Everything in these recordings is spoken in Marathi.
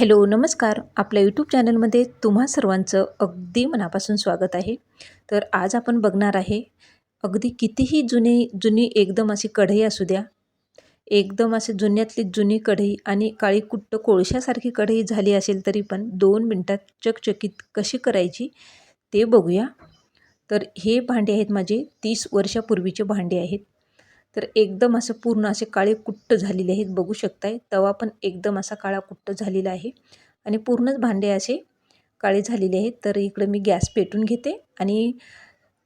हॅलो नमस्कार. आपल्या यूट्यूब चॅनलमध्ये तुम्हा सर्वांचं अगदी मनापासून स्वागत आहे. तर आज आपण बघणार आहे अगदी कितीही जुनी जुनी एकदम अशी कढई असू द्या एकदम असे जुन्यातली जुनी कढई आणि काळी कुट्ट कोळशासारखी कढई झाली असेल तरी पण दोन मिनटात चकचकीत कशी करायची ते बघूया. तर हे भांडे आहेत माझे तीस वर्षापूर्वीचे भांडे आहेत. तर एकदम असं पूर्ण असे काळे कुट्ट झालेले आहेत बघू शकताय. तवा पण एकदम असा काळा कुट्ट झालेला आहे. आणि पूर्णच भांडे असे काळे झालेले आहेत. तर इकडं मी गॅस पेटून घेते आणि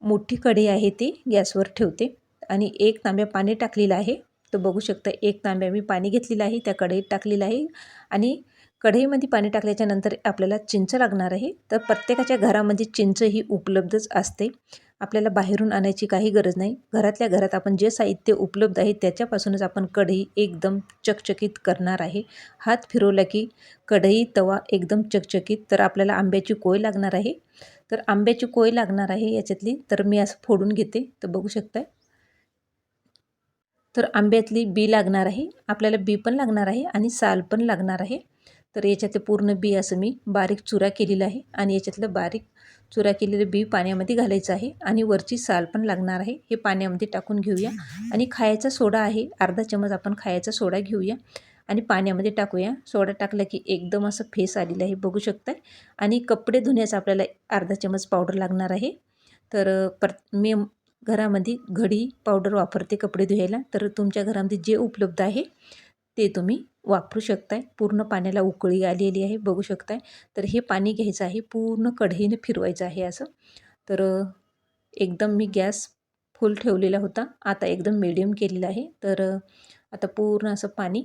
मोठी कढई आहे ती गॅसवर ठेवते. आणि एक तांब्या पाणी टाकलेलं आहे. तर बघू शकता एक तांब्या मी पाणी घेतलेलं आहे त्या कढईत टाकलेलं आहे. आणि कढईमध्ये पाणी टाकल्याच्या नंतर आपल्याला चिंच लागणार आहे. तर प्रत्येकाच्या घरामध्ये चिंच ही उपलब्धच असते. आपल्याला बाहेरून आणायची काही गरज नाही. घरातल्या घरात आपण जे साहित्य उपलब्ध आहे त्याच्यापासूनच आपण कढई एकदम चकचकीत करणार आहे. हात फिरवला की कढई तवा एकदम चकचकीत तर आपल्याला आंब्याची कोय लागणार आहे? तर आंब्याची कोय लागणार आहे याच्यातली तर मी असं फोडून घेते. तर बघू शकताय. तर आंब्यातली बी लागणार आहे. आपल्याला बी पण लागणार आहे आणि साल पण लागणार आहे. तर याच्यातले पूर्ण बी असं मी बारीक चुरा केलेला आहे आणि याच्यातलं बारीक चुरा केलेलं बी पाण्यामध्ये घालायचं आहे आणि वरची साल पण लागणार आहे. हे पाण्यामध्ये टाकून घेऊया आणि खायचा सोडा आहे. अर्धा चमच आपण खायचा सोडा घेऊया आणि पाण्यामध्ये टाकूया. सोडा टाकला की एकदम असं फेस आलेलं आहे. बघू शकताय? आणि कपडे धुण्याचा आपल्याला अर्धा चमच पावडर लागणार आहे. तर पर मी घरामध्ये घडी पावडर वापरते कपडे धुवायला तर तुमच्या घरामध्ये जे उपलब्ध आहे ते तुम्ही वापरू शकताय. पूर्ण पाण्याला उकळी आलेली आहे बघू शकताय. तर हे पाणी घ्यायचं आहे पूर्ण कढईने फिरवायचं आहे असं. तर एकदम मी गॅस फुल ठेवलेला होता. आता एकदम मिडियम केलेला आहे. तर आता पूर्ण असं पाणी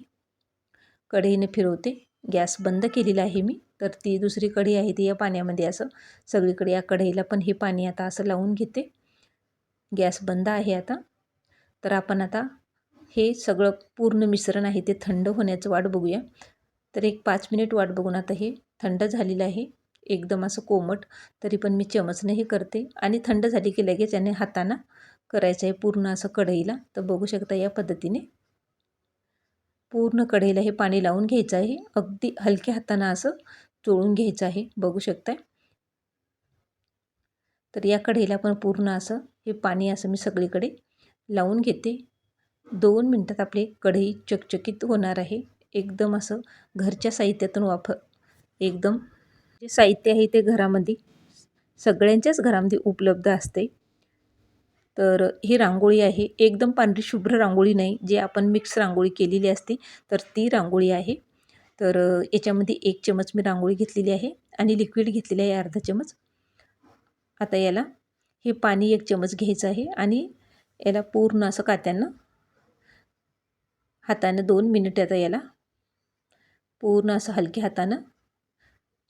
कढईने फिरवते. गॅस बंद केलेला आहे मी. तर ती दुसरी कढी आहे ती या पाण्यामध्ये असं. सगळीकडे या कढईला पण हे पाणी आता असं लावून घेते. गॅस बंद आहे आता. तर आपण आता हे सगळं पूर्ण मिश्रण आहे ते थंड होण्याचं वाट बघूया. तर एक पाच मिनिट वाट बघून आता हे थंड झालेलं आहे एकदम असं कोमट तरी पण मी चमचने हे करते. आणि थंड झाली की लगेच याने हाताना करायचं आहे पूर्ण असं कढईला. तर बघू शकता या पद्धतीने. पूर्ण कढईला हे पाणी लावून घ्यायचं आहे. अगदी हलक्या हातानं असं चोळून घ्यायचं आहे. बघू शकताय. तर या कढईला पण पूर्ण असं हे पाणी असं मी सगळीकडे लावून घेते. दोन मिनटात आपली कढई चकचकीत होणार आहे. एकदम असं घरच्या साहित्यातून वापर एकदम जे साहित्य आहे ते घरामध्ये सगळ्यांच्याच घरामध्ये उपलब्ध असते. तर ही रांगोळी आहे. एकदम पांढरी शुभ्र रांगोळी नाही जे आपण मिक्स रांगोळी केलेली असते तर ती रांगोळी आहे. तर याच्यामध्ये एक चमच मी रांगोळी घेतलेली आहे आणि लिक्विड घेतलेली आहे अर्धा चमच. आता याला हे पाणी एक चमच घ्यायचं आहे आणि याला पूर्ण असं कात्यानं हातानं दोन मिनिट आता याला. पूर्ण असं हलक्या हातानं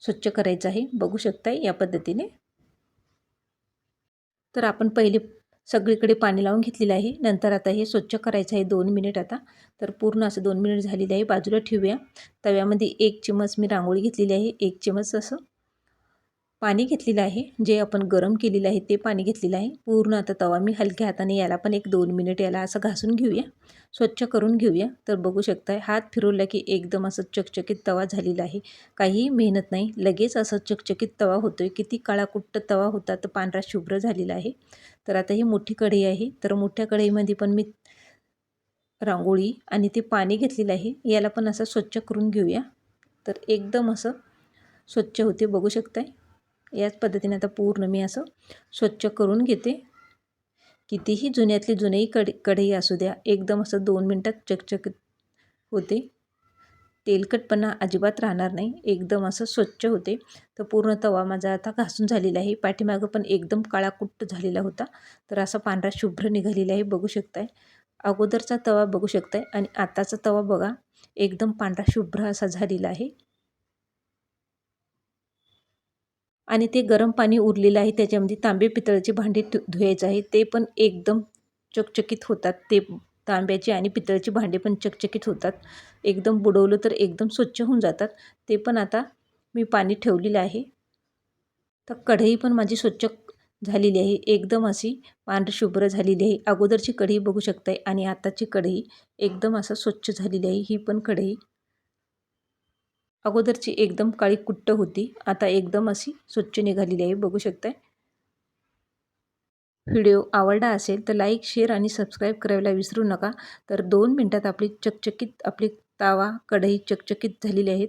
स्वच्छ करायचं आहे. बघू शकताय या पद्धतीने. तर आपण पहिले सगळीकडे पाणी लावून घेतलेलं आहे. नंतर आता हे स्वच्छ करायचं आहे दोन मिनिट आता. तर पूर्ण असं दोन मिनिट झालेले आहे. बाजूला ठेवूया. तव्यामध्ये एक चमच मी रांगोळी घेतलेली आहे. एक चमच असं पाणी घेतलेलं आहे. जे आपण गरम केलेलं आहे ते पाणी घेतलेलं आहे. पूर्ण आता तवा मी हलक्या हाताने याला पण एक दोन मिनिट याला असं घासून घेऊया. स्वच्छ करून घेऊया. तर बघू शकताय हात फिरवला की एकदम असं चकचकीत तवा झालेला आहे. काहीही मेहनत नाही. लगेच असं चकचकीत तवा होतो आहे किती काळाकुट्ट तवा होता तर पांढरा शुभ्र झालेला आहे. तर आता ही मोठी कढई आहे. तर मोठ्या कढईमध्ये पण मी रांगोळी आणि ते पाणी घेतलेलं आहे. याला पण असं स्वच्छ करून घेऊया. तर एकदम असं स्वच्छ होते. बघू शकताय. याच पद्धतीने आता पूर्ण मी असं स्वच्छ करून घेते. कितीही जुन्यातली जुनेही कढी कढई असू द्या एकदम असं दोन मिनटात चकचक होते. तेलकटपणा अजिबात राहणार नाही एकदम असं स्वच्छ होते. तर पूर्ण तवा माझा आता घासून झालेला आहे पाठीमागं पण एकदम काळाकुट्ट झालेला होता. तर असा पांढरा शुभ्र निघालेला आहे बघू शकताय. अगोदरचा तवा बघू शकताय आणि आताचा तवा बघा एकदम पांढरा शुभ्र असा झालेला आहे. आणि ते गरम पाणी उरलेलं आहे त्याच्यामध्ये तांबे पितळाचे भांडे धुवायचं आहे. ते पण एकदम चकचकीत होतात. ते तांब्याचे आणि पितळाचे भांडे पण चकचकीत होतात. एकदम बुडवलं तर एकदम स्वच्छ होऊन जातात. ते पण आता मी पाणी ठेवलेलं आहे. तर कढई पण माझी स्वच्छ झालेली आहे. एकदम अशी पांढरी शुभ्र झालेली आहे. अगोदरची कढई बघू शकताय आणि आताची कढई एकदम असं स्वच्छ झालेली आहे. ही पण कढई अगोदरची एकदम काळी कुट्ट होती. आता एकदम अशी स्वच्छ निघालेली आहे. बघू शकताय. व्हिडिओ आवडला असेल तर लाईक शेअर आणि सबस्क्राईब करायला विसरू नका. तर दोन मिनटात आपली चकचकीत आपली तावा कढई चकचकीत झालेली आहेत.